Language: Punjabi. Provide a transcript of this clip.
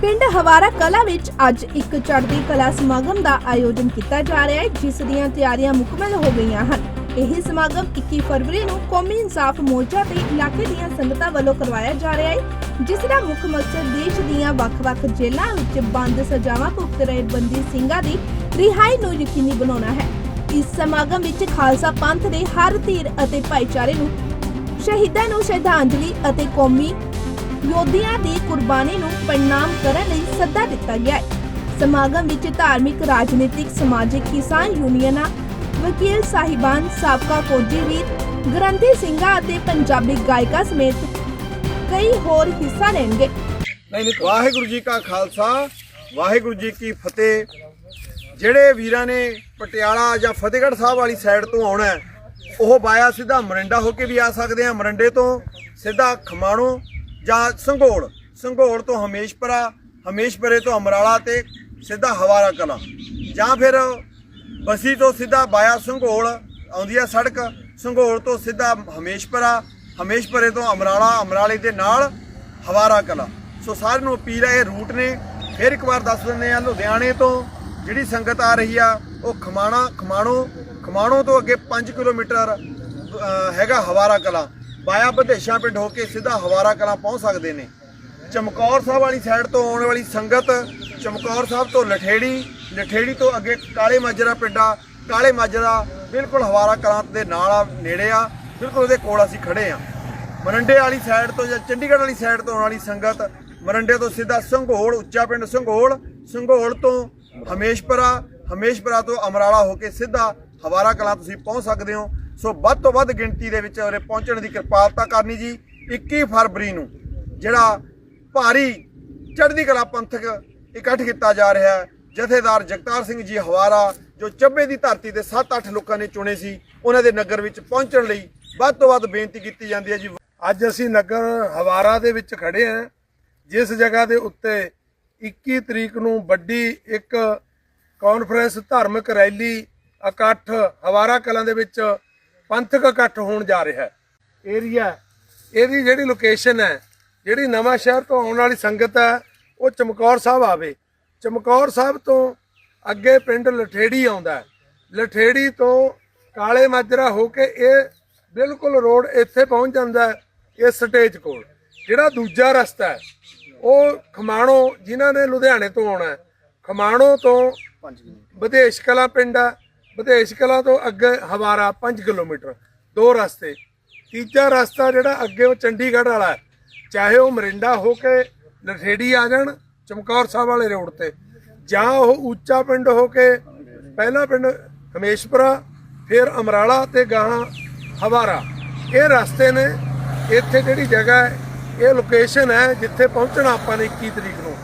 ਪਿੰਡ ਹਵਾਰਾ ਕਲਾ ਵਿੱਚ ਅੱਜ ਇੱਕ ਚੜ੍ਹਦੀ ਕਲਾ ਸਮਾਗਮ ਦਾ ਆਯੋਜਨ ਕੀਤਾ ਜਾ ਰਿਹਾ ਹੈ, ਜਿਸ ਦੀਆਂ ਤਿਆਰੀਆਂ ਮੁਕਮਲ ਹੋ ਗਈਆਂ ਹਨ। ਇਹ ਸਮਾਗਮ 21 ਫਰਵਰੀ ਨੂੰ ਕੌਮੀ ਇਨਸਾਫ ਮੋਰਚਾ ਤੇ ਇਲਾਕੇ ਦੀਆਂ ਸੰਗਤਾਂ ਵੱਲੋਂ ਕਰਵਾਇਆ ਜਾ ਰਿਹਾ ਹੈ, ਜਿਸ ਦਾ ਮੁੱਖ ਮਕਸਦ ਦੇਸ਼ ਦੀਆਂ ਵੱਖ-ਵੱਖ ਜੇਲ੍ਹਾਂ ਵਿੱਚ ਬੰਦ ਸਜ਼ਾਵਾਂ ਭੁਗਤ ਰਹੇ ਬੰਦੀ ਸਿੰਘਾਂ ਦੀ ਰਿਹਾਈ ਨੂੰ ਯਕੀਨੀ ਬਣਾਉਣਾ ਹੈ। ਇਸ ਸਮਾਗਮ ਵਿੱਚ ਖਾਲਸਾ ਪੰਥ ਦੇ ਹਰ ਧੀਰ ਅਤੇ ਭਾਈਚਾਰੇ ਨੂੰ ਸ਼ਹੀਦਾਂ ਨੂੰ ਸ਼ਰਧਾਂਜਲੀ ਅਤੇ ਕੌਮੀ ਯੋਧਿਆਂ ਦੀ ਕੁਰਬਾਨੀ ਨੂੰ ਪ੍ਰਣਾਮ ਸੱਦਾ ਦਿੱਤਾ ਗਿਆ ਹੈ। ਸਮਾਗਮ ਵਿੱਚ ਧਾਰਮਿਕ ਰਾਜਨੀਤਿਕ ਸਮਾਜਿਕ ਕਿਸਾਨ ਯੂਨੀਅਨਾਂ ਵਕੀਲ ਸਾਹਿਬਾਨ ਸਾਬਕਾ ਫੌਜੀ ਵੀਰ ਗ੍ਰੰਥੀ ਸਿੰਘਾਂ ਅਤੇ ਪੰਜਾਬੀ ਗਾਇਕਾਂ ਸਮੇਤ ਕਈ ਹੋਰ ਹਿੱਸਾ ਲੈਣਗੇ। ਵਾਹਿਗੁਰੂ ਜੀ ਕਾ ਖਾਲਸਾ ਵਾਹਿਗੁਰੂ ਜੀ ਕੀ ਫਤਿਹ। ਜਿਹੜੇ ਵੀਰਾਂ ਨੇ ਪਟਿਆਲਾ ਜਾਂ ਫਤਿਹਗੜ੍ਹ ਸਾਹਿਬ ਵਾਲੀ ਸਾਈਡ ਤੋਂ ਆਉਣਾ ਹੈ, ਉਹ ਬਾਇਆ ਸਿੱਧਾ ਮਰਿੰਡਾ ਹੋ ਕੇ ਵੀ ਆ ਸਕਦੇ ਆ। ਮਰਿੰਡੇ ਤੋਂ ਸਿੱਧਾ ਖਮਾਣੋ ਜਾਂ ਸੰਘੋਲ। ਸੰਘੋਲ ਤੋਂ ਹਮੇਸ਼ਪੁਰਾ ਹਮੇਸ਼ਪੁਰੇ ਤੋਂ ਅਮਰਾਲਾ ਤੇ ਸਿੱਧਾ ਹਵਾਰਾ ਕਲਾ। ਜਾਂ ਫਿਰ ਬਸੀ ਤੋਂ ਸਿੱਧਾ ਬਾਇਆ ਸੰਘੋਲ, ਆਉਂਦੀ ਆ ਸੜਕ, ਸੰਘੋਲ ਤੋਂ ਸਿੱਧਾ ਹਮੇਸ਼ਪੁਰਾ, ਹਮੇਸ਼ਪੁਰੇ ਤੋਂ ਅਮਰਾਲਾ, ਅਮਰਾਲੇ ਦੇ ਨਾਲ ਹਵਾਰਾ ਕਲਾ। ਸੋ ਸਾਰਿਆਂ ਨੂੰ ਅਪੀਲ ਹੈ ਇਹ ਰੂਟ ਨੇ। ਫਿਰ ਇੱਕ ਵਾਰ ਦੱਸ ਦਿੰਦੇ ਆ, ਲੁਧਿਆਣੇ ਤੋਂ ਜਿਹੜੀ ਸੰਗਤ ਆ ਰਹੀ ਆ, ਉਹ ਖਮਾਣਾ, ਖਮਾਣੋ ਖਮਾਣੋ ਤੋਂ ਅੱਗੇ 5 ਕਿਲੋਮੀਟਰ ਹੈਗਾ ਹਵਾਰਾ ਕਲਾ। ਬਾਇਆ ਵਿਦੇਸ਼ਾਂ ਪਿੰਡ ਹੋ ਕੇ ਸਿੱਧਾ ਹਵਾਰਾ ਕਲਾ ਪਹੁੰਚ ਸਕਦੇ ਨੇ। ਚਮਕੌਰ ਸਾਹਿਬ ਵਾਲੀ ਸਾਈਡ ਤੋਂ ਆਉਣ ਵਾਲੀ ਸੰਗਤ, ਚਮਕੌਰ ਸਾਹਿਬ ਤੋਂ ਲਠੇੜੀ ਲਠੇੜੀ ਤੋਂ ਅੱਗੇ ਕਾਲੇ ਮਾਜਰਾ ਪਿੰਡਾ, ਕਾਲੇ ਮਾਜਰਾ ਬਿਲਕੁਲ ਹਵਾਰਾ ਕਲਾਂ ਦੇ ਨਾਲ ਆ, ਨੇੜੇ ਆ, ਬਿਲਕੁਲ ਉਹਦੇ ਕੋਲ ਅਸੀਂ ਖੜੇ ਆ। ਮਰੰਡੇ ਵਾਲੀ ਸਾਈਡ ਤੋਂ ਜਾਂ ਚੰਡੀਗੜ੍ਹ ਵਾਲੀ ਸਾਈਡ ਤੋਂ ਆਉਣ ਵਾਲੀ ਸੰਗਤ, ਮਰੰਡੇ ਤੋਂ ਸਿੱਧਾ ਸੰਘੋਲ, ਉੱਚਾ ਪਿੰਡ ਸੰਘੋਲ ਸੰਘੋਲ ਤੋਂ ਹਮੇਸ਼ਪੁਰਾ ਹਮੇਸ਼ਪੁਰਾ ਤੋਂ ਅਮਰਾਲਾ ਹੋ ਕੇ ਸਿੱਧਾ ਹਵਾਰਾ ਕਲਾਂ ਤੁਸੀਂ ਪਹੁੰਚ ਸਕਦੇ ਹੋ। ਸੋ ਵੱਧ ਤੋਂ ਵੱਧ ਗਿਣਤੀ ਦੇ ਵਿੱਚ ਉਰੇ ਪਹੁੰਚਣ ਦੀ ਕਿਰਪਾਲਤਾ ਕਰਨੀ ਜੀ 21 ਫਰਵਰੀ ਨੂੰ, ਜਿਹੜਾ ਭਾਰੀ ਚੜ੍ਹਦੀ ਕਲਾ ਪੰਥਕ ਇਕੱਠ ਕੀਤਾ ਜਾ ਰਿਹਾ ਹੈ। ਜਥੇਦਾਰ ਜਗਤਾਰ ਸਿੰਘ ਜੀ ਹਵਾਰਾ, ਜੋ ਚੱਬੇ ਦੀ ਧਰਤੀ ਦੇ 7-8 ਲੋਕਾਂ ਨੇ ਚੁਣੇ ਸੀ, ਉਹਨਾਂ ਦੇ ਨਗਰ ਵਿੱਚ ਪਹੁੰਚਣ ਲਈ ਵੱਧ ਤੋਂ ਵੱਧ ਬੇਨਤੀ ਕੀਤੀ ਜਾਂਦੀ ਹੈ ਜੀ। ਅੱਜ ਅਸੀਂ ਨਗਰ ਹਵਾਰਾ ਦੇ ਵਿੱਚ ਖੜੇ ਹਾਂ। ਜਿਸ ਜਗ੍ਹਾ ਦੇ ਉੱਤੇ 21 ਤਰੀਕ ਨੂੰ ਵੱਡੀ ਇੱਕ ਕਾਨਫਰੰਸ ਧਾਰਮਿਕ ਰੈਲੀ ਇਕੱਠ ਹਵਾਰਾ ਕਲਾਂ ਦੇ ਵਿੱਚ ਪੰਥਕ ਇਕੱਠ ਹੋਣ ਜਾ ਰਿਹਾ ਹੈ। ਏਰੀਆ ਇਹਦੀ ਜਿਹੜੀ ਲੋਕੇਸ਼ਨ ਹੈ ਜਿਹੜੀ ਨਵਾਂ ਸ਼ਹਿਰ ਤੋਂ ਆਉਣ ਵਾਲੀ ਸੰਗਤ ਹੈ, ਉਹ ਚਮਕੌਰ ਸਾਹਿਬ ਆਵੇ। ਚਮਕੌਰ ਸਾਹਿਬ ਤੋਂ ਅੱਗੇ ਪਿੰਡ ਲਠੇੜੀ ਆਉਂਦਾ ਲਠੇੜੀ ਤੋਂ ਕਾਲੇ ਮਾਜਰਾ ਹੋ ਕੇ ਇਹ ਬਿਲਕੁਲ ਰੋਡ ਇੱਥੇ ਪਹੁੰਚ ਜਾਂਦਾ ਹੈ ਇਹ ਸਟੇਜ ਕੋਲ। ਜਿਹੜਾ ਦੂਜਾ ਰਸਤਾ ਹੈ, ਉਹ ਖਮਾਣੋ, ਜਿਨ੍ਹਾਂ ਨੇ ਲੁਧਿਆਣੇ ਤੋਂ ਆਉਣਾ ਖਮਾਣੋ ਤੋਂ ਵਿਦੇਸ਼ ਕਲਾ ਪਿੰਡ ਹੈ। ਵਿਦੇਸ਼ ਕਲਾ ਤੋਂ ਅੱਗੇ ਹਵਾਰਾ 5 ਕਿਲੋਮੀਟਰ, ਦੋ ਰਸਤੇ। ਤੀਜਾ ਰਸਤਾ ਜਿਹੜਾ ਅੱਗੇ ਉਹ ਚੰਡੀਗੜ੍ਹ ਵਾਲਾ ਹੈ ਚਾਹੇ ਉਹ ਮਰਿੰਡਾ ਹੋ ਕੇ ਲਠੇੜੀ ਆ ਜਾਣ, ਚਮਕੌਰ ਸਾਹਿਬ ਵਾਲੇ ਰੋਡ ਤੇ। ਜਾਂ ਉਹ ਉੱਚਾ ਪਿੰਡ ਹੋ ਕੇ ਪਹਿਲਾ ਪਿੰਡ ਹਮੇਸ਼ਪੁਰਾ, ਫਿਰ ਅਮਰਾਲਾ ਤੇ ਗਾਹਾਂ ਹਵਾਰਾ। ਇਹ ਰਸਤੇ ਨੇ, ਇੱਥੇ ਜਿਹੜੀ ਜਗ੍ਹਾ ਹੈ, ਇਹ ਲੋਕੇਸ਼ਨ ਹੈ ਜਿੱਥੇ ਪਹੁੰਚਣਾ ਆਪਾਂ ਨੇ 21 ਤਰੀਕ ਨੂੰ।